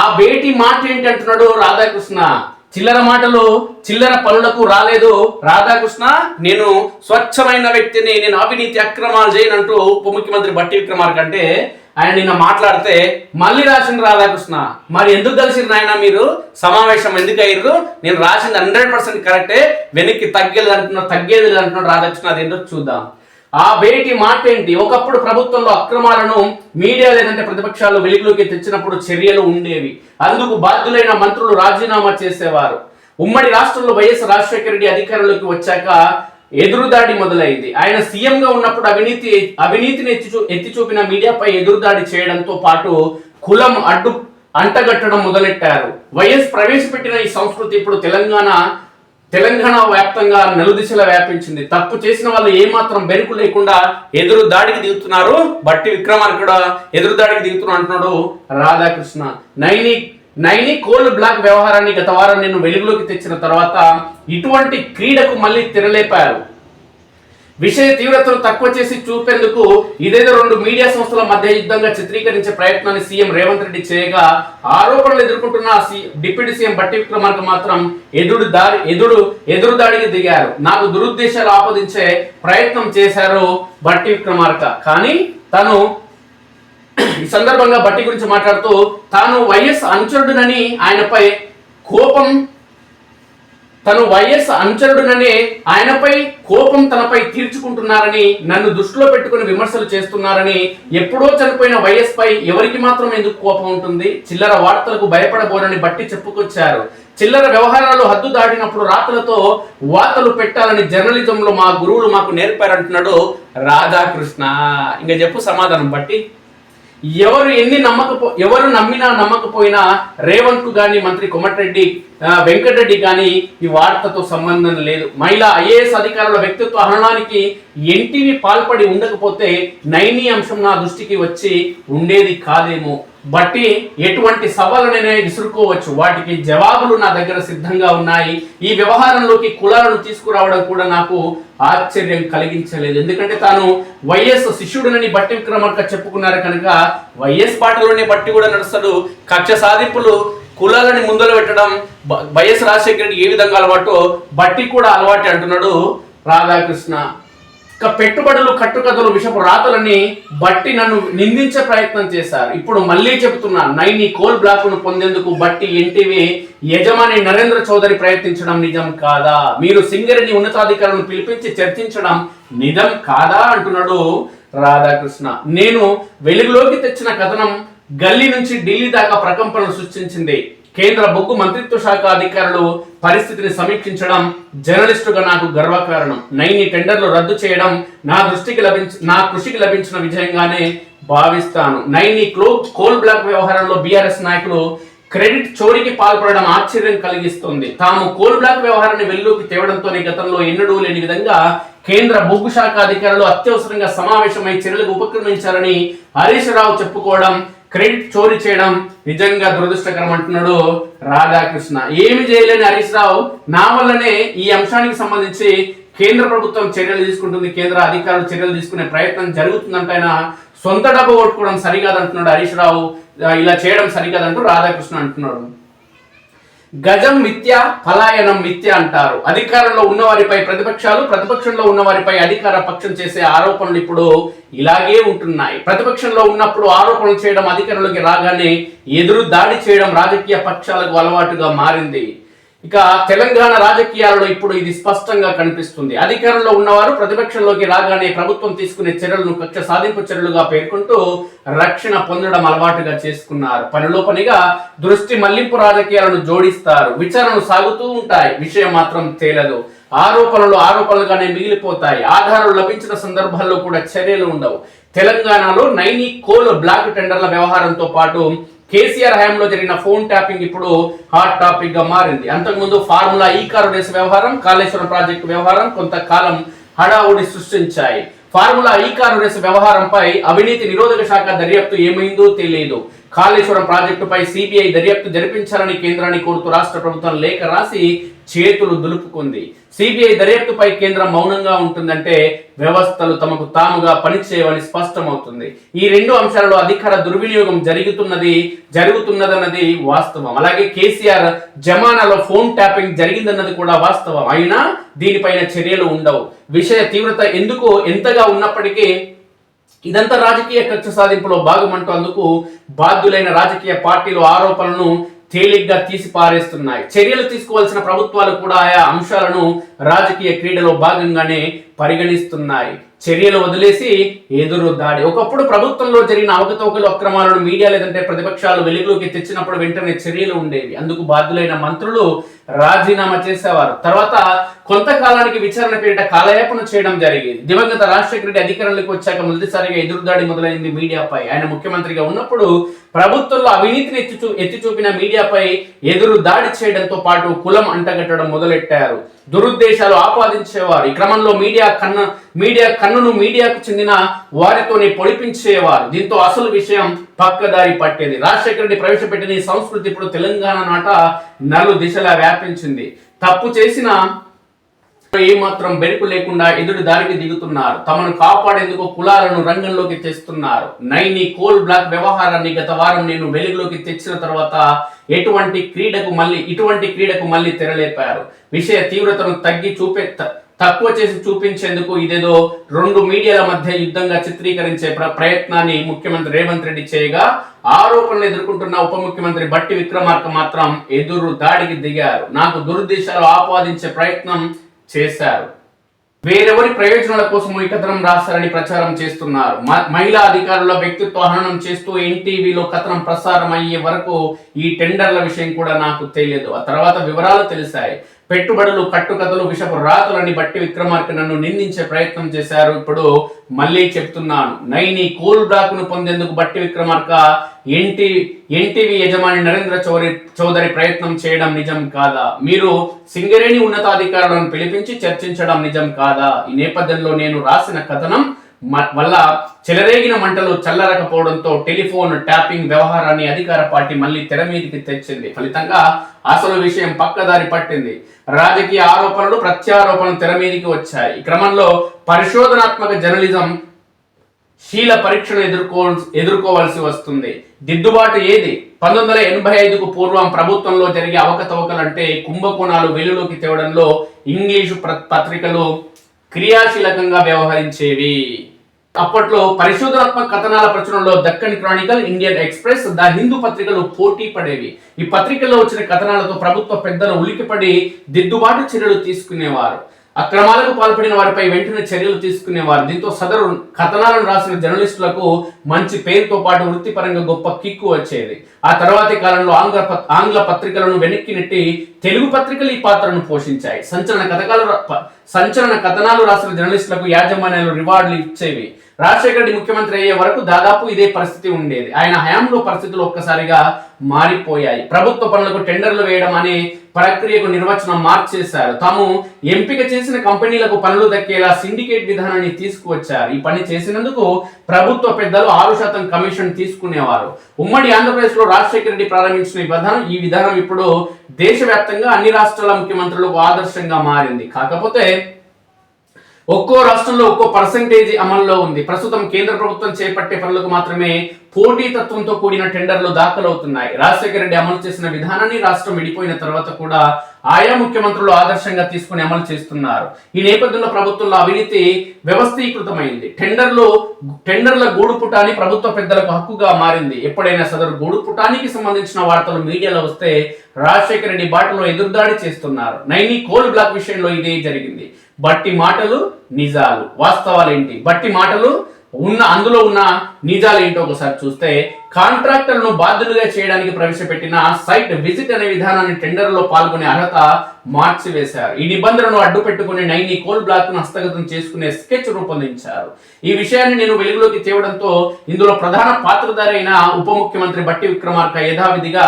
ఆ భేటీ మాట ఏంటి అంటున్నాడు రాధాకృష్ణ? చిల్లర మాటలు చిల్లర పనులకు రాలేదు. రాధాకృష్ణ నేను స్వచ్ఛమైన వ్యక్తిని నేను అవినీతి అక్రమాలు చేయనంటూ ఉప ముఖ్యమంత్రి బట్టి విక్రమార్క అంటే ఆయన నిన్న మాట్లాడితే మళ్ళీ రాసింది రాధాకృష్ణ. మరి ఎందుకు కలిసింది నాయన మీరు? సమావేశం ఎందుకు అయ్యారు నేను రాసింది హండ్రెడ్ పర్సెంట్ కరెక్టే. వెనక్కి తగ్గేది అంటున్నాడు తగ్గేది అంటున్నాడు రాధాకృష్ణ. అదేంటో చూద్దాం. ఆ భేటీ మాట ఏంటి ఒకప్పుడు ప్రభుత్వంలో అక్రమాలను మీడియా లేదంటే ప్రతిపక్షాలు వెలుగులోకి తెచ్చినప్పుడు చర్యలు ఉండేవి. అందుకు బాధ్యులైన మంత్రులు రాజీనామా చేసేవారు. ఉమ్మడి రాష్ట్రంలో వైఎస్ రాజశేఖర రెడ్డి అధికారంలోకి వచ్చాక ఎదురుదాడి మొదలైంది. ఆయన సీఎంగా ఉన్నప్పుడు అవినీతి అవినీతిని ఎత్తి ఎత్తి చూపిన మీడియాపై ఎదురుదాడి చేయడంతో పాటు కులం అడ్డు అంటగట్టడం మొదలెట్టారు. వైఎస్ ప్రవేశపెట్టిన ఈ సంస్కృతి ఇప్పుడు తెలంగాణ తెలంగాణ వ్యాప్తంగా నలుదిశలా వ్యాపించింది. తప్పు చేసిన వాళ్ళు ఏమాత్రం బెరుకు లేకుండా ఎదురు దాడికి దిగుతున్నారు. బట్టి విక్రమార్కుడు ఎదురు దాడికి దిగుతున్నా అంటున్నాడు రాధాకృష్ణ. నైని నైని కోల్ బ్లాక్ వ్యవహారాన్ని గత వారం నేను వెలుగులోకి తెచ్చిన తర్వాత ఇటువంటి క్రీడకు మళ్ళీ తెరలేపారు. విషయ తీవ్రతను తక్కువ చేసి చూపేందుకు ఇదేదో రెండు మీడియా సంస్థల మధ్య యుద్ధంగా చిత్రీకరించే ప్రయత్నాన్ని సీఎం రేవంత్ రెడ్డి చేయగా ఆరోపణలు ఎదుర్కొంటున్న సి- డిప్యూటీ సీఎం బట్టి విక్రమార్క మాత్రం ఎదురు దాడి ఎదురు ఎదురు దాడికి దిగారు. నాకు దురుద్దేశాలు ఆపాదించే ప్రయత్నం చేశారు బట్టి విక్రమార్క. కానీ తను ఈ సందర్భంగా బట్టి గురించి మాట్లాడుతూ తాను వైఎస్ అనుచరుడునని ఆయనపై కోపం తను వైఎస్ అనుచరుడుననే ఆయనపై కోపం తనపై తీర్చుకుంటున్నారని నన్ను దృష్టిలో పెట్టుకుని విమర్శలు చేస్తున్నారని ఎప్పుడో చనిపోయిన వైఎస్ పై ఎవరికి మాత్రం ఎందుకు కోపం ఉంటుంది? చిల్లర వార్తలకు భయపడబోనని బట్టి చెప్పుకొచ్చారు. చిల్లర వ్యవహారాలు హద్దు దాటినప్పుడు రాతలతో వార్తలు పెట్టాలని జర్నలిజంలో మా గురువులు మాకు నేర్పారంటున్నాడు రాధాకృష్ణ. ఇంకా చెప్పు సమాధానం బట్టి. ఎవరు ఎన్ని నమ్మకపో ఎవరు నమ్మినా నమ్మకపోయినా రేవంత్కు గాని మంత్రి కొమటిరెడ్డి వెంకటరెడ్డి గాని ఈ వార్తతో సంబంధం లేదు. మహిళా ఐఏఎస్ అధికారుల వ్యక్తిత్వ హననానికి ఎన్టీవీ పాల్పడి ఉండకపోతే నైని అంశం నా దృష్టికి వచ్చి ఉండేది కాదేమో. బట్టి ఎటువంటి సవాళ్ళనైనా విసురుకోవచ్చు. వాటికి జవాబులు నా దగ్గర సిద్ధంగా ఉన్నాయి. ఈ వ్యవహారంలోకి కులాలను తీసుకురావడం కూడా నాకు ఆశ్చర్యం కలిగించలేదు. ఎందుకంటే తాను వైఎస్ శిష్యుడినని బట్టి విక్రమార్క చెప్పుకున్నారు కనుక వైఎస్ పాటలోనే బట్టి కూడా నడుస్తాడు. కక్ష సాధింపులు కులాలని ముందర పెట్టడం బ- వైఎస్ రాజశేఖర్ రెడ్డి ఏ విధంగా అలవాటో బట్టి కూడా అలవాటు అంటున్నాడు రాధాకృష్ణ. పెట్టుబడులు కట్టుకథలు విషపు రాతలని బట్టి నన్ను నిందించే ప్రయత్నం చేశారు. ఇప్పుడు మళ్ళీ చెబుతున్నా నైని కోల్ బ్లాక్ను పొందేందుకు బట్టి ఎన్టీవీ యజమాని నరేంద్ర చౌదరి ప్రయత్నించడం నిజం కాదా? మీరు సింగరేణి ఉన్నతాధికారులను పిలిపించి చర్చించడం నిజం కాదా అంటున్నాడు రాధాకృష్ణ. నేను వెలుగులోకి తెచ్చిన కథనం గల్లీ నుంచి ఢిల్లీ దాకా ప్రకంపనలు సృష్టించింది. కేంద్ర బొగ్గు మంత్రిత్వ శాఖ అధికారులు పరిస్థితిని సమీక్షించడం జర్నలిస్టుగా నాకు గర్వకారణం. నైని టెండర్లు రద్దు చేయడం నా దృష్టికి లభించ నా కృషికి లభించిన విజయంగానే భావిస్తాను. నైని క్లో కోల్ బ్లాక్ వ్యవహారంలో బీఆర్ఎస్ నాయకులు క్రెడిట్ చోరీకి పాల్పడడం ఆశ్చర్యం కలిగిస్తుంది. తాము కోల్ బ్లాక్ వ్యవహారాన్ని వెల్లులోకి తేవడంతోనే గతంలో ఎన్నడూ లేని విధంగా కేంద్ర బొగ్గు శాఖ అధికారులు అత్యవసరంగా సమావేశమై చర్యలకు ఉపక్రమించారని హరీష్ రావు చెప్పుకోవడం క్రెడిట్ చోరీ చేయడం నిజంగా దురదృష్టకరం అంటున్నాడు రాధాకృష్ణ. ఏమి చేయలేని హరీష్ రావు నా వల్లనే ఈ అంశానికి సంబంధించి కేంద్ర ప్రభుత్వం చర్యలు తీసుకుంటుంది కేంద్ర అధికారులు చర్యలు తీసుకునే ప్రయత్నం జరుగుతుందంటే ఆయన. సొంత డబ్బు కొట్టుకోవడం సరికాదంటున్నాడు హరీష్ రావు. ఇలా చేయడం సరికాదంటూ రాధాకృష్ణ అంటున్నాడు. గజం మిథ్య పలాయనం మిథ్య అంటారు. అధికారంలో ఉన్నవారిపై ప్రతిపక్షాలు ప్రతిపక్షంలో ఉన్నవారిపై అధికార పక్షం చేసే ఆరోపణలు ఇప్పుడు ఇలాగే ఉంటున్నాయి. ప్రతిపక్షంలో ఉన్నప్పుడు ఆరోపణలు చేయడం అధికారంలోకి రాగానే ఎదురు దాడి చేయడం రాజకీయ పక్షాలకు అలవాటుగా మారింది. ఇక తెలంగాణ రాజకీయాలలో ఇప్పుడు ఇది స్పష్టంగా కనిపిస్తుంది. అధికారంలో ఉన్నవారు ప్రతిపక్షంలోకి రాగానే ప్రభుత్వం తీసుకునే చర్యలను కక్ష సాధింపు చర్యలుగా పేర్కొంటూ రక్షణ పొందడం అలవాటుగా చేసుకున్నారు. పనిలో పనిగా దృష్టి మళ్ళింపు రాజకీయాలను జోడిస్తారు. విచారణలు సాగుతూ ఉంటాయి. విషయం మాత్రం తేలదు. ఆరోపణలు ఆరోపణలుగానే మిగిలిపోతాయి. ఆధారాలు లభించిన సందర్భాల్లో కూడా చర్యలు ఉండవు. తెలంగాణలో నైని కోల్ బ్లాక్ టెండర్ల వ్యవహారంతో పాటు కేసీఆర్ హయాంలో జరిగిన ఫోన్ ట్యాపింగ్ ఇప్పుడు హాట్ టాపిక్గా మారింది. అంతకుముందు ఫార్ములా ఈ కారు రేసు వ్యవహారం కాళేశ్వరం ప్రాజెక్టు వ్యవహారం కొంతకాలం హడావుడి సృష్టించాయి. ఫార్ములా ఈ కారు రేసు వ్యవహారంపై అవినీతి నిరోధక శాఖ దర్యాప్తు ఏమైందో తెలియదు కాళేశ్వరం ప్రాజెక్టుపై సిబిఐ దర్యాప్తు జరిపించాలని కేంద్రాన్ని కోరుతూ రాష్ట్ర ప్రభుత్వం లేఖ రాసి చేతులు దులుపుకుంది. సిబిఐ దర్యాప్తుపై కేంద్రం మౌనంగా ఉంటుందంటే వ్యవస్థలు తమకు తాముగా పనిచేయవని స్పష్టమవుతుంది. ఈ రెండు అంశాలలో అధికార దుర్వినియోగం జరుగుతున్నది జరుగుతున్నదన్నది వాస్తవం. అలాగే కేసీఆర్ జమానాలో ఫోన్ ట్యాపింగ్ జరిగిందన్నది కూడా వాస్తవం. అయినా దీనిపైన చర్యలు ఉండవు. విషయ తీవ్రత ఎందుకు ఎంతగా ఉన్నప్పటికీ ఇదంతా రాజకీయ కక్ష సాధింపులో భాగమంటూ అందుకు బాధ్యులైన రాజకీయ పార్టీలు ఆరోపణలను తేలిగ్గా తీసి పారేస్తున్నాయి చర్యలు తీసుకోవాల్సిన ప్రభుత్వాలు కూడా ఆయా అంశాలను రాజకీయ క్రీడలో భాగంగానే పరిగణిస్తున్నాయి. చర్యలు వదిలేసి ఎదురు దాడి ఒకప్పుడు ప్రభుత్వంలో జరిగిన అవకతవకలు అక్రమాలను మీడియా లేదంటే ప్రతిపక్షాలు వెలుగులోకి తెచ్చినప్పుడు వెంటనే చర్యలు ఉండేవి. అందుకు బాధ్యులైన మంత్రులు రాజీనామా చేసేవారు. తర్వాత కొంతకాలానికి విచారణ పేరిట కాలయాపన చేయడం జరిగేది. దివంగత రాజశేఖర రెడ్డి అధికారంలోకి వచ్చాక మొదటిసారిగా ఎదురుదాడి మొదలైంది మీడియాపై. ఆయన ముఖ్యమంత్రిగా ఉన్నప్పుడు ప్రభుత్వంలో అవినీతిని ఎత్తి ఎత్తి చూపిన మీడియాపై ఎదురు దాడి చేయడంతో పాటు కులం అంటగట్టడం మొదలెట్టారు. దురుద్దేశాలు ఆపాదించేవారు. ఈ క్రమంలో మీడియా కన్ను మీడియా కన్నును మీడియాకు చెందిన వారితోనే పొడిపించేవారు. దీంతో అసలు విషయం పక్కదారి పట్టేది. రాజశేఖర రెడ్డి ప్రవేశపెట్టిన ఈ సంస్కృతి ఇప్పుడు తెలంగాణ నాట నలు దిశలా వ్యాపించింది. తప్పు చేసిన ఏమాత్రం బెరుకు లేకుండా ఎదురు దారికి దిగుతున్నారు. తమను కాపాడేందుకు కులాలను రంగంలోకి తెస్తున్నారు. నైని కోల్ బ్లాక్ వ్యవహారాన్ని గత వారం నేను వెలుగులోకి తెచ్చిన తర్వాత ఎటువంటి క్రీడకు మళ్ళీ ఇటువంటి క్రీడకు మళ్ళీ తెరలేపారు. విషయ తీవ్రతను తగ్గి చూపే తక్కువ చేసి చూపించేందుకు ఇదేదో రెండు మీడియాల మధ్య యుద్ధంగా చిత్రీకరించే ప్ర- ప్రయత్నాన్ని ముఖ్యమంత్రి రేవంత్ రెడ్డి చేయగా ఆరోపణలు ఎదుర్కొంటున్న ఉప ముఖ్యమంత్రి బట్టి విక్రమార్క మాత్రం ఎదురు దాడికి దిగారు. నాకు దురుద్దేశాలు ఆపాదించే ప్రయత్నం చేశారు. వేరెవరి ప్రయోజనాల కోసం ఈ కథనం రాశారని ప్రచారం చేస్తున్నారు. మహిళా అధికారుల వ్యక్తిత్వ హననం చేస్తూ ఎన్టీవీలో కథనం ప్రసారం అయ్యే వరకు ఈ టెండర్ల విషయం కూడా నాకు తెలియదు. ఆ తర్వాత వివరాలు తెలిసాయి. పెట్టుబడులు కట్టుకథలు విషపు రాతలని బట్టి విక్రమార్క నన్ను నిందించే ప్రయత్నం చేశారు. ఇప్పుడు మళ్ళీ చెప్తున్నాను. నైని కూల్ బ్లాక్ను పొందేందుకు బట్టి విక్రమార్క ఎన్టీ ఎన్టీవీ యజమాని నరేంద్ర చౌరి చౌదరి ప్రయత్నం చేయడం నిజం కాదా? మీరు సింగరేణి ఉన్నతాధికారులను పిలిపించి చర్చించడం నిజం కాదా? ఈ నేపథ్యంలో నేను రాసిన కథనం వల్ల చెలరేగిన మంటలు చల్లరకపోవడంతో టెలిఫోన్ ట్యాపింగ్ వ్యవహారాన్ని అధికార పార్టీ మళ్ళీ తెర మీదికి తెచ్చింది. ఫలితంగా అసలు విషయం పక్కదారి పట్టింది. రాజకీయ ఆరోపణలు ప్రత్యారోపణలు తెర మీదికి వచ్చాయి. ఈ క్రమంలో పరిశోధనాత్మక జర్నలిజం శీల పరీక్షను ఎదుర్కో ఎదుర్కోవాల్సి వస్తుంది. దిద్దుబాటు ఏది? పంతొమ్మిది వందల ఎనభై ఐదుకు పూర్వం ప్రభుత్వంలో జరిగే అవకతవకలంటే కుంభకోణాలు వెలుగులోకి తేవడంలో ఇంగ్లీషు పత్రికలు క్రియాశీలకంగా వ్యవహరించేవి. అప్పట్లో పరిశోధనాత్మక కథనాల ప్రచురణలో Deccan chronicle Indian express the Hindu పత్రికలు పోటీ పడేవి. ఈ పత్రికల్లో వచ్చిన కథనాలతో ప్రభుత్వ పెద్దలు ఉలికిపడి దిద్దుబాటు చర్యలు తీసుకునేవారు. అక్రమాలకు పాల్పడిన వారిపై వెంటనే చర్యలు తీసుకునేవారు దీంతో సదరు కథనాలను రాసిన జర్నలిస్టులకు మంచి పేరుతో పాటు వృత్తిపరంగా గొప్ప కిక్కు వచ్చేది. ఆ తర్వాతి కాలంలో ఆంగ్ల ఆంగ్ల పత్రికలను వెనక్కి నెట్టి తెలుగు పత్రికలు ఈ పాత్రను పోషించాయి. సంచలన కథకాలు సంచలన కథనాలు రాసిన జర్నలిస్టులకు యాజమాన్యాలు రివార్డులు ఇచ్చేవి. రాజశేఖర రెడ్డి ముఖ్యమంత్రి అయ్యే వరకు దాదాపు ఇదే పరిస్థితి ఉండేది. ఆయన హయాంలో పరిస్థితులు ఒక్కసారిగా మారిపోయాయి. ప్రభుత్వ పనులకు టెండర్లు వేయడం అనే ప్రక్రియకు నిర్వచనం మార్చేశారు. తాము ఎంపిక చేసిన కంపెనీలకు పనులు దక్కేలా సిండికేట్ విధానాన్ని తీసుకువచ్చారు. ఈ పని చేసినందుకు ప్రభుత్వ పెద్దలు ఆరు శాతం కమిషన్ తీసుకునేవారు. ఉమ్మడి ఆంధ్రప్రదేశ్లో రాజశేఖర రెడ్డి ప్రారంభించిన ఈ విధానం ఈ విధానం ఇప్పుడు దేశవ్యాప్తంగా అన్ని రాష్ట్రాల ముఖ్యమంత్రులకు ఆదర్శంగా మారింది. కాకపోతే ఒక్కో రాష్ట్రంలో ఒక్కో పర్సంటేజ్ అమల్లో ఉంది. ప్రస్తుతం కేంద్ర ప్రభుత్వం చేపట్టే పనులకు మాత్రమే పోటీతత్వంతో కూడిన టెండర్లు దాఖలవుతున్నాయి. రాజశేఖర రెడ్డి అమలు చేసిన విధానాన్ని రాష్ట్రం విడిపోయిన తర్వాత కూడా ఆయా ముఖ్యమంత్రులు ఆదర్శంగా తీసుకుని అమలు చేస్తున్నారు. ఈ నేపథ్యంలో ప్రభుత్వంలో అవినీతి వ్యవస్థీకృతమైంది. టెండర్లు టెండర్ల గూడుపుటాన్ని ప్రభుత్వ పెద్దలకు హక్కుగా మారింది. ఎప్పుడైనా సదరు గూడుపుటానికి సంబంధించిన వార్తలు మీడియాలో వస్తే రాజశేఖర రెడ్డి బాటలో ఎదురుదాడి చేస్తున్నారు. నైని కోల్ బ్లాక్ విషయంలో ఇదే జరిగింది. బట్టి మాటలు నిజాలు. వాస్తవాలు ఏంటి బట్టి మాటలు ఉన్న అందులో ఉన్న నిజాలు ఏంటో ఒకసారి చూస్తే కాంట్రాక్టర్లను బాధ్యులుగా చేయడానికి ప్రవేశపెట్టిన సైట్ విజిట్ అనే విధానాన్ని టెండర్లో పాల్గొనే అర్హత మార్చివేశారు. ఈ నిబంధనను అడ్డు పెట్టుకుని నైని కోల్ బ్లాక్ను హస్తగతం చేసుకునే స్కెచ్ రూపొందించారు. ఈ విషయాన్ని నేను వెలుగులోకి తేవడంతో ఇందులో ప్రధాన పాత్రధారైన ఉప ముఖ్యమంత్రి బట్టి విక్రమార్క యథావిధిగా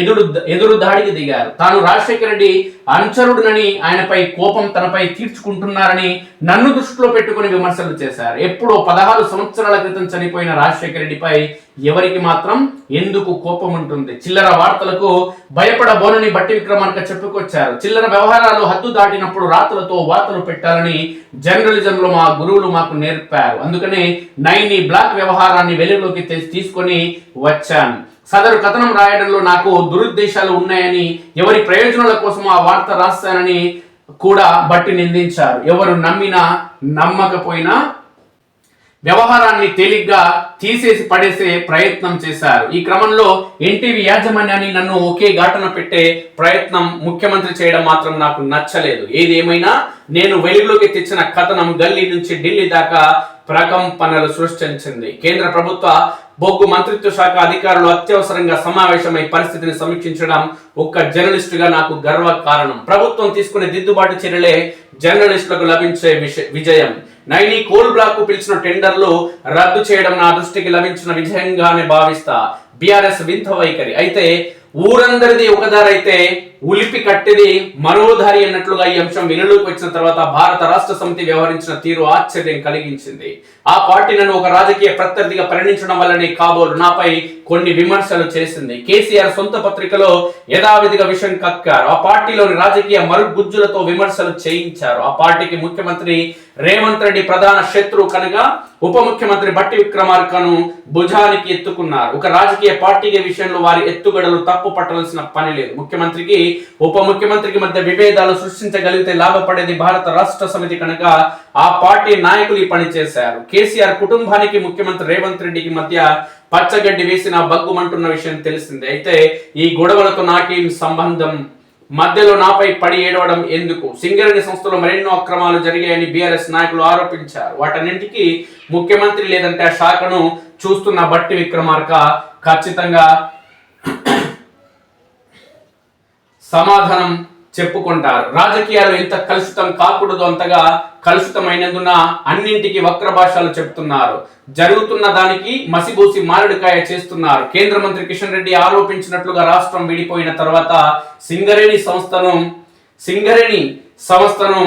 ఎదురు ఎదురు దాడికి దిగారు. తాను రాజశేఖర రెడ్డి అనుచరుడునని ఆయనపై కోపం తనపై తీర్చుకుంటున్నారని నన్ను దృష్టిలో పెట్టుకుని విమర్శలు చేశారు. ఎప్పుడో పదహారు సంవత్సరాల క్రితం చనిపోయిన రాజశేఖర రెడ్డిపై ఎవరికి మాత్రం ఎందుకు కోపం ఉంటుంది? చిల్లర వార్తలకు భయపడబోనని బట్టి విక్రమార్క చెప్పుకొచ్చారు. చిల్లర వ్యవహారాలు హద్దు దాటినప్పుడు రాతలతో వార్తలు పెట్టాలని జర్నలిజంలో మా గురువులు మాకు నేర్పారు. అందుకనే నైని బ్లాక్ వ్యవహారాన్ని వెలుగులోకి తీసుకొని వచ్చాను. సదరు కథనం రాయడంలో నాకు దురుద్దేశాలు ఉన్నాయని ఎవరి ప్రయోజనాల కోసం ఆ వార్త రాస్తానని కూడా బట్టి నిందించారు. ఎవరు నమ్మినా నమ్మకపోయినా వ్యవహారాన్ని తేలిగ్గా తీసేసి పడేసే ప్రయత్నం చేశారు. ఈ క్రమంలో ఎన్టీవీ యాజమాన్యాన్ని నన్ను ఒకే ఘాటన పెట్టే ప్రయత్నం ముఖ్యమంత్రి చేయడం మాత్రం నాకు నచ్చలేదు. ఏది ఏమైనా నేను వెలుగులోకి తెచ్చిన కథనం గల్లీ నుంచి ఢిల్లీ దాకా ప్రకంపనలు సృష్టించింది. కేంద్ర ప్రభుత్వ బొగ్గు మంత్రిత్వ శాఖ అధికారులు అత్యవసరంగా సమావేశమై పరిస్థితిని సమీక్షించడం ఒక్క జర్నలిస్టుగా నాకు గర్వ కారణం ప్రభుత్వం తీసుకునే దిద్దుబాటు చర్యలే జర్నలిస్టులకు లభించే విజయం. నైని కోల్ బ్లాక్కు పిలిచిన టెండర్లు రద్దు చేయడం నా దృష్టికి లభించిన విజయంగానే భావిస్తా. బీఆర్ఎస్ వింత వైఖరి. అయితే ఊరందరిది ఒకదారైతే ఉలిపి కట్టిది మరోధారి అన్నట్లుగా ఈ అంశం వెలుగులోకి వచ్చిన తర్వాత భారత రాష్ట్ర సమితి వ్యవహరించిన తీరు ఆశ్చర్యం కలిగించింది. ఆ పార్టీ నన్ను ఒక రాజకీయ ప్రత్యర్థిగా పరిగణించడం వల్లనే కాబోలు నాపై కొన్ని విమర్శలు చేసింది. కేసీఆర్ సొంత పత్రికలో యథావిధిగా విషయం కక్కారు. ఆ పార్టీలోని రాజకీయ మరుగుజ్జులతో విమర్శలు చేయించారు. ఆ పార్టీకి ముఖ్యమంత్రి రేవంత్ రెడ్డి ప్రధాన శత్రువు కనుక ఉప ముఖ్యమంత్రి బట్టి విక్రమార్కను భుజానికి ఎత్తుకున్నారు. ఒక రాజకీయ పార్టీకి విషయంలో వారి ఎత్తుగడలు తప్పు పట్టాల్సిన పని లేదు. ముఖ్యమంత్రికి ఉప ముఖ్యమంత్రికి మధ్య విభేదాలు సృష్టించగలిగితే లాభపడేది భారత రాష్ట్ర సమితి కనుక ఆ పార్టీ నాయకులు ఈ పని చేశారు. కేసీఆర్ కుటుంబానికి ముఖ్యమంత్రి రేవంత్ రెడ్డికి మధ్య పచ్చగడ్డి వేసిన బగ్గుమంటున్న విషయం తెలిసిందే. అయితే ఈ గొడవలకు నాకేం సంబంధం? మధ్యలో నాపై పడి ఏడవడం ఎందుకు? సింగరేణి సంస్థలో మరెన్నో అక్రమాలు జరిగాయని బీఆర్ఎస్ నాయకులు ఆరోపించారు. వాటన్నింటికి ముఖ్యమంత్రి లేదంటే ఆ శాఖను చూస్తున్న బట్టి విక్రమార్క ఖచ్చితంగా సమాధానం చెప్పుకుంటారు. రాజకీయాలు ఎంత కలుషితం కాకూడదు అంతగా కలుషితమైనందున అన్నింటికి వక్ర భాషలు చెప్తున్నారు. జరుగుతున్న దానికి మసిబూసి మారడికాయ చేస్తున్నారు. కేంద్ర మంత్రి కిషన్ రెడ్డి ఆరోపించినట్లుగా రాష్ట్రం విడిపోయిన తర్వాత సింగరేణి సంస్థను సింగరేణి సంస్థను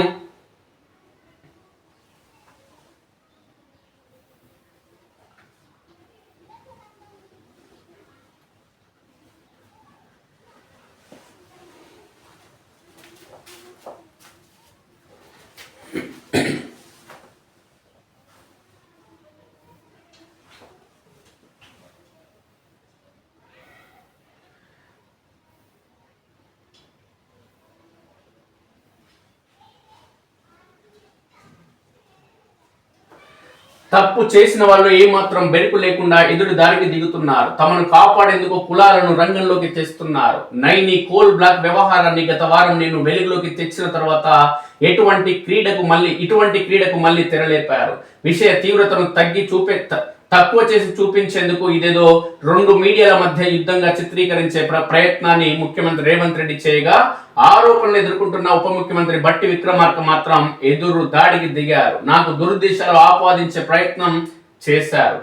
తప్పు చేసిన వాళ్ళు ఏమాత్రం బెరుకు లేకుండా ఎదురు దారికి దిగుతున్నారు. తమను కాపాడేందుకు కులాలను రంగంలోకి తెస్తున్నారు. నైని కోల్ బ్లాక్ వ్యవహారాన్ని గత వారం నేను వెలుగులోకి తెచ్చిన తర్వాత ఎటువంటి క్రీడకు మళ్ళీ ఇటువంటి క్రీడకు మళ్ళీ తెరలేపారు. విషయ తీవ్రతను తగ్గి చూపే తక్కువ చేసి చూపించేందుకు ఇదేదో రెండు మీడియాల మధ్య యుద్ధంగా చిత్రీకరించే ప్రయత్నాన్ని ముఖ్యమంత్రి రేవంత్ రెడ్డి చేయగా ఆరోపణలు ఎదుర్కొంటున్న ఉప ముఖ్యమంత్రి బట్టి విక్రమార్క మాత్రం ఎదురు దాడికి దిగారు. నాకు దురుద్దేశాలు ఆపాదించే ప్రయత్నం చేశారు.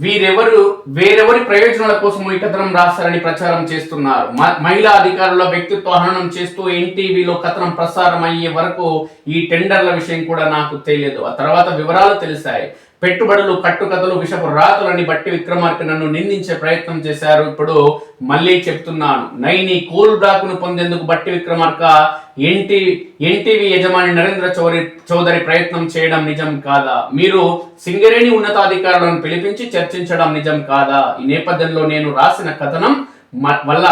వీరెవరు వేరెవరి ప్రయోజనాల కోసం ఈ కథనం రాస్తారని ప్రచారం చేస్తున్నారు. మ- మహిళా అధికారుల వ్యక్తిత్వ హననం చేస్తూ ఎన్టీవీలో కథనం ప్రసారం అయ్యే వరకు ఈ టెండర్ల విషయం కూడా నాకు తెలియదు. ఆ తర్వాత వివరాలు తెలిసాయి. పెట్టుబడులు కట్టుకథలు విషపు రాతలని బట్టి విక్రమార్క నన్ను నిందించే ప్రయత్నం చేశారు. ఇప్పుడు మళ్ళీ చెప్తున్నాను. నైని కూల్ బ్లాక్ను పొందేందుకు బట్టి విక్రమార్క ఎన్టీ ఎన్టీవీ యజమాని నరేంద్ర చౌదరి చౌదరి ప్రయత్నం చేయడం నిజం కాదా? మీరు సింగరేణి ఉన్నతాధికారులను పిలిపించి చర్చించడం నిజం కాదా? ఈ నేపథ్యంలో నేను రాసిన కథనం వల్ల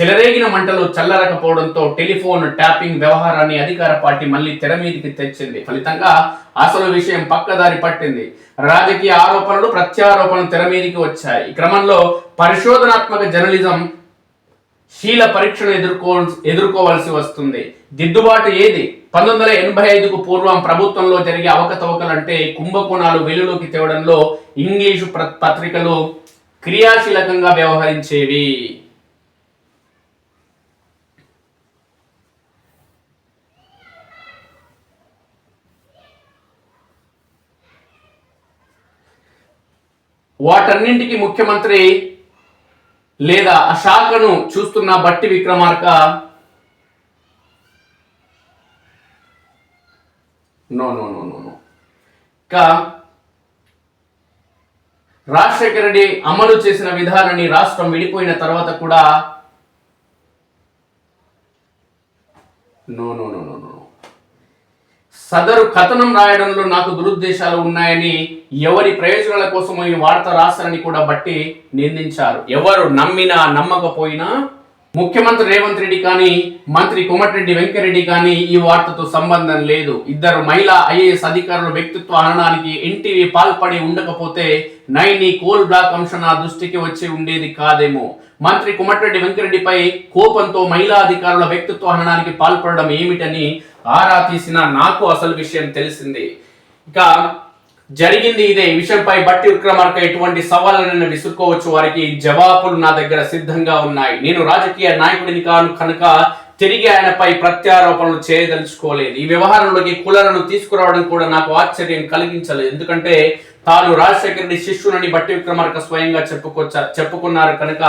చెలరేగిన మంటలు చల్లరకపోవడంతో టెలిఫోన్ ట్యాపింగ్ వ్యవహారాన్ని అధికార పార్టీ మళ్ళీ తెర మీదికి తెచ్చింది. ఫలితంగా అసలు విషయం పక్కదారి పట్టింది. రాజకీయ ఆరోపణలు ప్రత్యారోపణలు తెర మీదికి వచ్చాయి. ఈ క్రమంలో పరిశోధనాత్మక జర్నలిజం శీల పరీక్షను ఎదుర్కో ఎదుర్కోవాల్సి వస్తుంది. దిద్దుబాటు ఏది? పంతొమ్మిది వందల ఎనభై ఐదుకు పూర్వం ప్రభుత్వంలో జరిగే అవకతవకలు అంటే కుంభకోణాలు వెలుగులోకి తేవడంలో ఇంగ్లీషు పత్రికలు క్రియాశీలకంగా వ్యవహరించేవి. వాటన్నింటికి ముఖ్యమంత్రి లేదా ఆ శాఖను చూస్తున్న Bhatti Vikramarka no no no no no. ఇంకా రాజశేఖర రెడ్డి అమలు చేసిన విధానాన్ని రాష్ట్రం విడిపోయిన తర్వాత కూడా no no no no no సదరు కథనం రాయడంలో నాకు దురుద్దేశాలు ఉన్నాయని ఎవరి ప్రయోజనాల కోసం ఈ వార్త రాస్తారని కూడా బట్టి నిందించారు. ఎవరు నమ్మినా నమ్మకపోయినా ముఖ్యమంత్రి రేవంత్ రెడ్డి కానీ మంత్రి కోమటిరెడ్డి వెంకరెడ్డి కానీ ఈ వార్తతో సంబంధం లేదు. ఇద్దరు మహిళా ఐఏఎస్ అధికారుల వ్యక్తిత్వ హననానికి ఎన్టీవీ పాల్పడి ఉండకపోతే నైని కోల్ బ్లాక్ అంశం నా దృష్టికి వచ్చి ఉండేది కాదేమో. మంత్రి కుమటిరెడ్డి వెంకరెడ్డిపై కోపంతో మహిళా అధికారుల వ్యక్తిత్వ హననానికి పాల్పడడం ఏమిటని ఆరా తీసిన నాకు అసలు విషయం తెలిసింది. ఇక జరిగింది ఇదే. ఈ విషయంపై బట్టి విక్రమార్క ఎటువంటి సవాళ్ళను విసుక్కోవచ్చు? వారికి జవాబులు నా దగ్గర సిద్ధంగా ఉన్నాయి. నేను రాజకీయ నాయకుడిని కాను కనుక తిరిగి ఆయనపై ప్రత్యారోపణలు చేయదలుచుకోలేదు. ఈ వ్యవహారంలోకి కులలను తీసుకురావడం కూడా నాకు ఆశ్చర్యం కలిగించలేదు. ఎందుకంటే తాను రాజశేఖర రెడ్డి శిష్యునని బట్టి విక్రమార్క స్వయంగా చెప్పుకొచ్చారు చెప్పుకున్నారు కనుక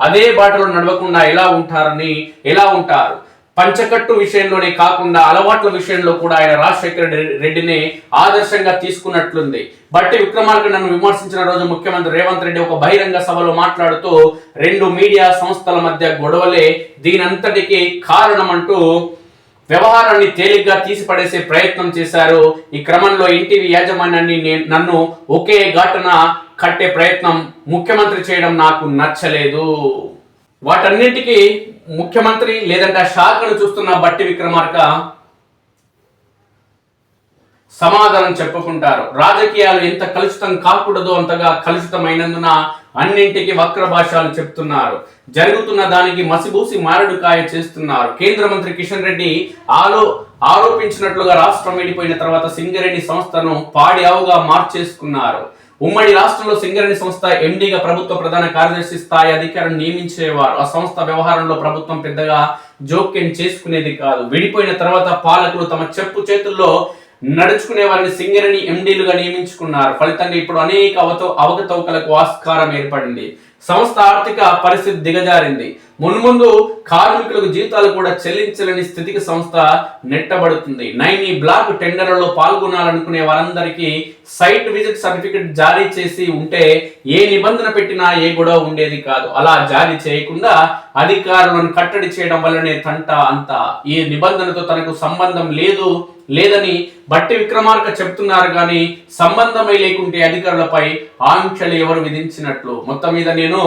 అదే బాటలో నడవకుండా ఎలా ఉంటారని ఎలా ఉంటారు? పంచకట్టు విషయంలోనే కాకుండా అలవాట్ల విషయంలో కూడా ఆయన రాజశేఖర రెడ్డి- రెడ్డిని ఆదర్శంగా తీసుకున్నట్లుంది. బట్టి విక్రమార్క నన్ను విమర్శించిన రోజు ముఖ్యమంత్రి రేవంత్ రెడ్డి ఒక బహిరంగ సభలో మాట్లాడుతూ రెండు మీడియా సంస్థల మధ్య గొడవలే దీనంతటికి కారణమంటూ వ్యవహారాన్ని తేలిగ్గా తీసిపడేసే ప్రయత్నం చేశారు. ఈ క్రమంలో ఎన్టీవీ యాజమాన్యాన్ని నన్ను ఒకే ఘటన కట్టే ప్రయత్నం ముఖ్యమంత్రి చేయడం నాకు నచ్చలేదు. వాటన్నింటికి ముఖ్యమంత్రి లేదంటే ఆ శాఖను చూస్తున్న బట్టి విక్రమార్క సమాధానం చెప్పుకుంటారు. రాజకీయాలు ఎంత కలుషితం కాకూడదో అంతగా కలుషితమైనందున అన్నింటికి వక్ర భాషలు చెప్తున్నారు. జరుగుతున్న దానికి మసిబూసి మారడుకాయ చేస్తున్నారు. కేంద్ర మంత్రి కిషన్ రెడ్డి ఆలో ఆరోపించినట్లుగా రాష్ట్రం వెళ్ళిపోయిన తర్వాత సింగరేణి సంస్థను పాడి ఆవుగా మార్చేసుకున్నారు. ఉమ్మడి రాష్ట్రంలో సింగరేణి సంస్థ ఎండీగా ప్రభుత్వ ప్రధాన కార్యదర్శి స్థాయి అధికారిని నియమించేవారు. ఆ సంస్థ వ్యవహారంలో ప్రభుత్వం పెద్దగా జోక్యం చేసుకునేది కాదు. విడిపోయిన తర్వాత పాలకులు తమ చెప్పు చేతుల్లో నడుచుకునే వారిని సింగరేణి ఎండీలుగా నియమించుకున్నారు. ఫలితంగా ఇప్పుడు అనేక అవతో అవకతవకలకు ఆస్కారం ఏర్పడింది. సంస్థ ఆర్థిక పరిస్థితి దిగజారింది. మున్ముందు కార్మికులకు జీతాలు కూడా చెల్లించలేని స్థితికి సంస్థ నెట్టబడుతుంది. నైన్ ఈ బ్లాక్ టెండర్లలో పాల్గొనాలనుకునే వారందరికీ సైట్ విజిట్ సర్టిఫికెట్ జారీ చేసి ఉంటే ఏ నిబంధన పెట్టినా ఏ గొడవ ఉండేది కాదు. అలా జారీ చేయకుండా అధికారులను కట్టడి చేయడం వల్లనే తంట అంతా. ఈ నిబంధనతో తనకు సంబంధం లేదు లేదని బట్టి విక్రమార్క చెప్తున్నారు కానీ సంబంధమే లేకుంటే అధికారులపై ఆంక్షలు ఎవరు విధించినట్లు? మొత్తం మీద నేను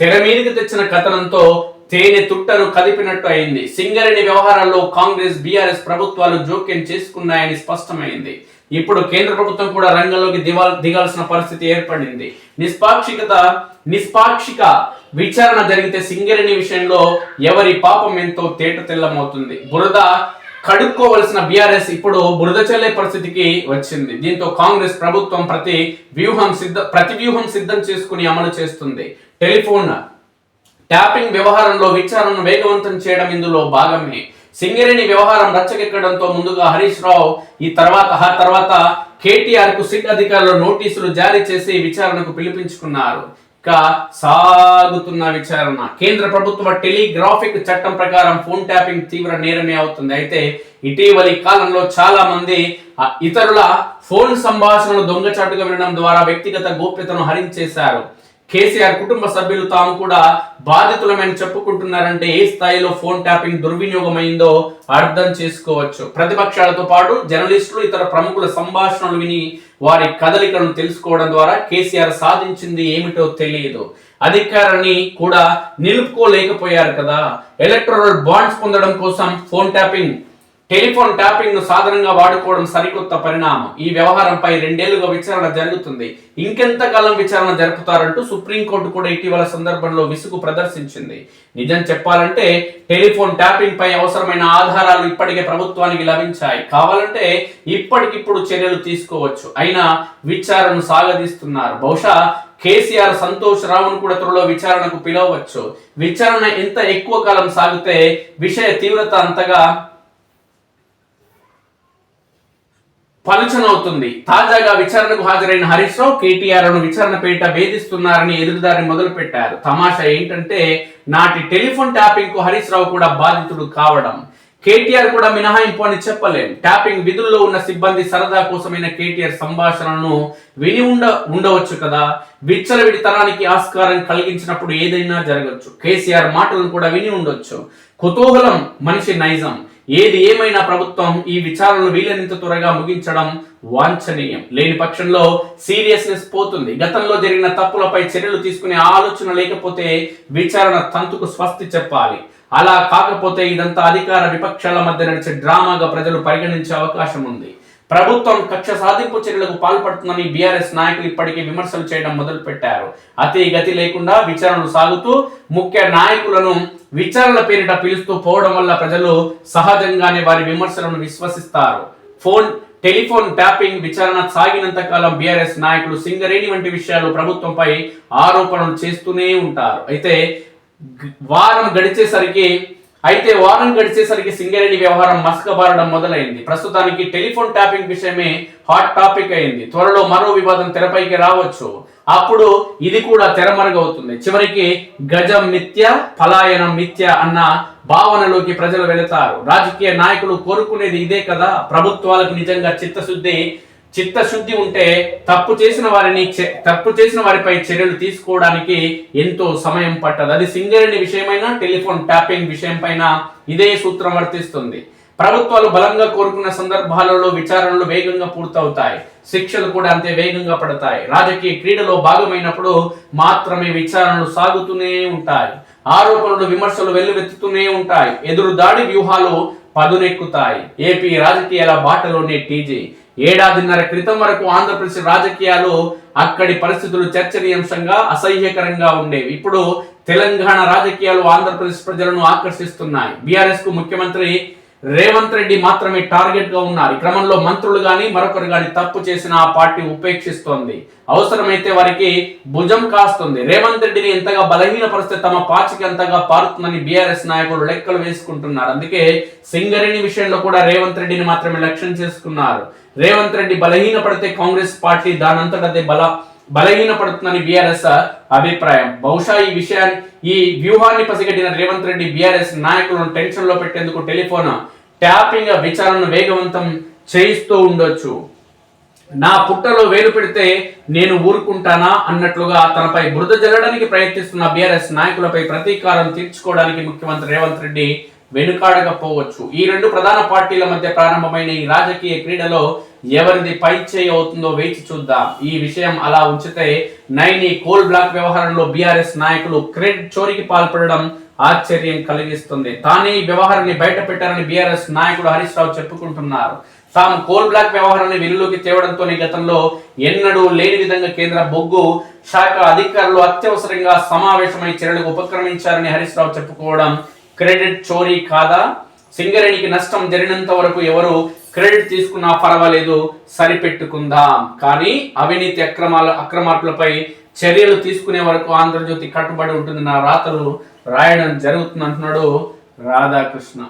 తెర మీదకి తెచ్చిన కథనంతో తేనె తుట్టను కదిపినట్టు అయింది. సింగరేణి వ్యవహారాల్లో కాంగ్రెస్ బీఆర్ఎస్ ప్రభుత్వాలు జోక్యం చేసుకున్నాయని స్పష్టమైంది. ఇప్పుడు కేంద్ర ప్రభుత్వం కూడా రంగంలోకి దివాల్ దిగాల్సిన పరిస్థితి ఏర్పడింది. నిష్పాక్షికత నిష్పాక్షిక విచారణ జరిగితే సింగరేణి విషయంలో ఎవరి పాపం ఎంతో తేట తెల్లమవుతుంది. బురద కడుక్కోవలసిన బీఆర్ఎస్ ఇప్పుడు బురద చల్లే పరిస్థితికి వచ్చింది. దీంతో కాంగ్రెస్ ప్రభుత్వం ప్రతి వ్యూహం సిద్ధ ప్రతి వ్యూహం సిద్ధం చేసుకుని అమలు చేస్తుంది. టెలిఫోన్ ట్యాపింగ్ వ్యవహారంలో విచారణను వేగవంతం చేయడం ఇందులో భాగమే. సింగరేణి వ్యవహారం రచ్చకెక్కడంతో ముందుగా హరీష్ రావు ఈ తర్వాత ఆ తర్వాత కేటీఆర్కు సిట్ అధికారులు నోటీసులు జారీ చేసి విచారణకు పిలిపించుకున్నారు. ఇక సాగుతున్న విచారణ. కేంద్ర ప్రభుత్వ టెలిగ్రాఫిక్ చట్టం ప్రకారం ఫోన్ ట్యాపింగ్ తీవ్ర నేరమే అవుతుంది. అయితే ఇటీవలి కాలంలో చాలా మంది ఇతరుల ఫోన్ సంభాషణలు దొంగచాటుగా వినడం ద్వారా వ్యక్తిగత గోప్యతను హరించేశారు. కేసీఆర్ కుటుంబ సభ్యులు తాము కూడా బాధితులమని చెప్పుకుంటున్నారంటే ఏ స్థాయిలో ఫోన్ ట్యాపింగ్ దుర్వినియోగమైందో అర్థం చేసుకోవచ్చు. ప్రతిపక్షాలతో పాటు జర్నలిస్టులు ఇతర ప్రముఖుల సంభాషణలు విని వారి కదలికలను తెలుసుకోవడం ద్వారా కేసీఆర్ సాధించింది ఏమిటో తెలియదు. అధికారాన్ని కూడా నిలుపుకోలేకపోయారు కదా. ఎలక్ట్రల్ బాండ్స్ పొందడం కోసం ఫోన్ ట్యాపింగ్ టెలిఫోన్ ట్యాపింగ్ను సాధనంగా వాడుకోవడం సరికొత్త పరిణామం. ఈ వ్యవహారంపై రెండేళ్ళుగా విచారణ జరుగుతుంది. ఇంకెంతకాలం విచారణ జరుపుతారంటూ సుప్రీంకోర్టు కూడా ఇటీవల సందర్భంలో విసుగు ప్రదర్శించింది. నిజం చెప్పాలంటే టెలిఫోన్ ట్యాపింగ్ పై అవసరమైన ఆధారాలు ఇప్పటికే ప్రభుత్వానికి లభించాయి. కావాలంటే ఇప్పటికిప్పుడు చర్యలు తీసుకోవచ్చు. అయినా విచారణను సాగదీస్తున్నారు. బహుశా కేసీఆర్ సంతోష్ రావును కూడా త్వరలో విచారణకు పిలవవచ్చు. విచారణ ఎంత ఎక్కువ కాలం సాగితే విషయ తీవ్రత అంతగా పలుచనవుతుంది తాజాగా విచారణకు హాజరైన హరీష్ రావు కేటీఆర్ను విచారణ పేట వేధిస్తున్నారని ఎదురుదారి మొదలు పెట్టారు తమాషా ఏంటంటే నాటి టెలిఫోన్ ట్యాపింగ్కు హరీష్ రావు కూడా బాధితుడు కావడం. కేటీఆర్ కూడా మినహాయింపు అని చెప్పలేం. ట్యాపింగ్ విధుల్లో ఉన్న సిబ్బంది సరదా కోసమైన కేటీఆర్ సంభాషణను విని ఉండ ఉండవచ్చు కదా? విచ్చలవిడితనానికి ఆస్కారం కలిగించినప్పుడు ఏదైనా జరగచ్చు. కేసీఆర్ మాటలను కూడా విని ఉండొచ్చు. కుతూహలం మనిషి నైజం. ఏది ఏమైనా ప్రభుత్వం ఈ విచారణను వీలైనంత త్వరగా ముగించడం వాంఛనీయం. లేని పక్షంలో సీరియస్నెస్ పోతుంది. గతంలో జరిగిన తప్పులపై చర్యలు తీసుకునే ఆలోచన లేకపోతే విచారణ తంతుకు స్వస్తి చెప్పాలి. అలా కాకపోతే ఇదంతా అధికార విపక్షాల మధ్య నడిచే డ్రామాగా ప్రజలు పరిగణించే అవకాశం ఉంది. ప్రభుత్వం కక్ష సాధింపు చర్యలకు పాల్పడుతుందని బీఆర్ఎస్ నాయకులు ఇప్పటికే విమర్శలు చేయడం మొదలుపెట్టారు. అతి గతి లేకుండా విచారణలు సాగుతూ ముఖ్య నాయకులను విచారణ పేరిట పిలుస్తూ పోవడం వల్ల ప్రజలు సహజంగానే వారి విమర్శలను విశ్వసిస్తారు. ఫోన్ టెలిఫోన్ ట్యాపింగ్ విచారణ సాగినంత కాలం బీఆర్ఎస్ నాయకులు సింగరేణి వంటి విషయాలు ప్రభుత్వంపై ఆరోపణలు చేస్తూనే ఉంటారు. అయితే వారం గడిచేసరికి అయితే వారం గడిచేసరికి సింగరేణి వ్యవహారం మసకబారడం మొదలైంది. ప్రస్తుతానికి టెలిఫోన్ ట్యాపింగ్ విషయమే హాట్ టాపిక్ అయింది. త్వరలో మరో వివాదం తెరపైకి రావచ్చు. అప్పుడు ఇది కూడా తెరమరుగవుతుంది. చివరికి గజం మిథ్య పలాయనం మిథ్య అన్న భావనలోకి ప్రజలు వెళతారు. రాజకీయ నాయకులు కోరుకునేది ఇదే కదా? ప్రభుత్వాలకు నిజంగా చిత్తశుద్ధి చిత్తశుద్ధి ఉంటే తప్పు చేసిన వారిని చె- తప్పు చేసిన వారిపై చర్యలు తీసుకోవడానికి ఎంతో సమయం పట్టదు. అది సింగరేణి విషయమైనా టెలిఫోన్ ట్యాపింగ్ విషయం పైన ఇదే సూత్రం వర్తిస్తుంది. ప్రభుత్వాలు బలంగా కోరుకున్న సందర్భాలలో విచారణలు వేగంగా పూర్తవుతాయి. శిక్షలు కూడా అంతే వేగంగా పడతాయి. రాజకీయ క్రీడలో భాగమైనప్పుడు మాత్రమే విచారణలు సాగుతూనే ఉంటాయి. ఆరోపణలు విమర్శలు వెల్లువెత్తుతూనే ఉంటాయి. ఎదురు దాడి వ్యూహాలు పదునెక్కుతాయి. ఏపీ రాజకీయాల బాటలోనే టీజీ. ఏడాదిన్నర క్రితం వరకు ఆంధ్రప్రదేశ్ రాజకీయాలు అక్కడి పరిస్థితులు చర్చనీయాంశంగా అసహ్యకరంగా ఉండేవి. ఇప్పుడు తెలంగాణ రాజకీయాలు ఆంధ్రప్రదేశ్ ప్రజలను ఆకర్షిస్తున్నాయి. బీఆర్ఎస్కు ముఖ్యమంత్రి రేవంత్ రెడ్డి మాత్రమే టార్గెట్గా ఉన్నారు. ఈ క్రమంలో మంత్రులు గాని మరొకరు గాని తప్పు చేసిన ఆ పార్టీ ఉపేక్షిస్తోంది. అవసరమైతే వారికి భుజం కాస్తుంది. రేవంత్ రెడ్డిని ఎంతగా బలహీనపరిస్తే తమ పాచికి ఎంతగా పారుతుందని బీఆర్ఎస్ నాయకులు లెక్కలు వేసుకుంటున్నారు. అందుకే సింగరేణి విషయంలో కూడా రేవంత్ రెడ్డిని మాత్రమే లక్ష్యం చేసుకున్నారు. రేవంత్ రెడ్డి బలహీనపడితే కాంగ్రెస్ పార్టీ దానంతటదే బల బలహీనపడుతుందని బీఆర్ఎస్ అభిప్రాయం. బహుశా ఈ విషయాన్ని ఈ వ్యూహాన్ని పసిగట్టిన రేవంత్ రెడ్డి బీఆర్ఎస్ నాయకులను టెన్షన్లో పెట్టేందుకు టెలిఫోన్ ట్యాపింగ్ విచారణను వేగవంతం చేయిస్తూ ఉండొచ్చు. నా పుట్టలో వేలు పెడితే నేను ఊరుకుంటానా అన్నట్లుగా తనపై బురద జల్లడానికి ప్రయత్నిస్తున్న బీఆర్ఎస్ నాయకులపై ప్రతీకారం తీర్చుకోవడానికి ముఖ్యమంత్రి రేవంత్ రెడ్డి వెనుకాడకపోవచ్చు. ఈ రెండు ప్రధాన పార్టీల మధ్య ప్రారంభమైన ఈ రాజకీయ క్రీడలో ఎవరిది పై చేయి అవుతుందో వేచి చూద్దాం. ఈ విషయం అలా ఉంచితే నైని కోల్ బ్లాక్ వ్యవహారంలో బీఆర్ఎస్ నాయకులు క్రెడిట్ చోరీకి పాల్పడడం ఆశ్చర్యం కలిగిస్తుంది. తానే ఈ వ్యవహారాన్ని బయట పెట్టారని బీఆర్ఎస్ నాయకుడు హరీష్ రావు చెప్పుకుంటున్నారు. తాము కోల్ బ్లాక్ వ్యవహారాన్ని వెలుగులోకి తేవడంతోనే గతంలో ఎన్నడూ లేని విధంగా కేంద్ర బొగ్గు శాఖ అధికారులు అత్యవసరంగా సమావేశమై చర్యలకు ఉపక్రమించారని హరీష్ రావు చెప్పుకోవడం క్రెడిట్ చోరీ కాదా? సింగరేణికి నష్టం జరిగినంత వరకు ఎవరు క్రెడిట్ తీసుకున్నా పర్వాలేదు సరిపెట్టుకుందాం. కానీ అవినీతి అక్రమాల అక్రమార్పులపై చర్యలు తీసుకునే వరకు ఆంధ్రజ్యోతి కట్టుబడి ఉంటుంది నా రాతలు రాయడం జరుగుతుంది అంటున్నాడు రాధాకృష్ణ.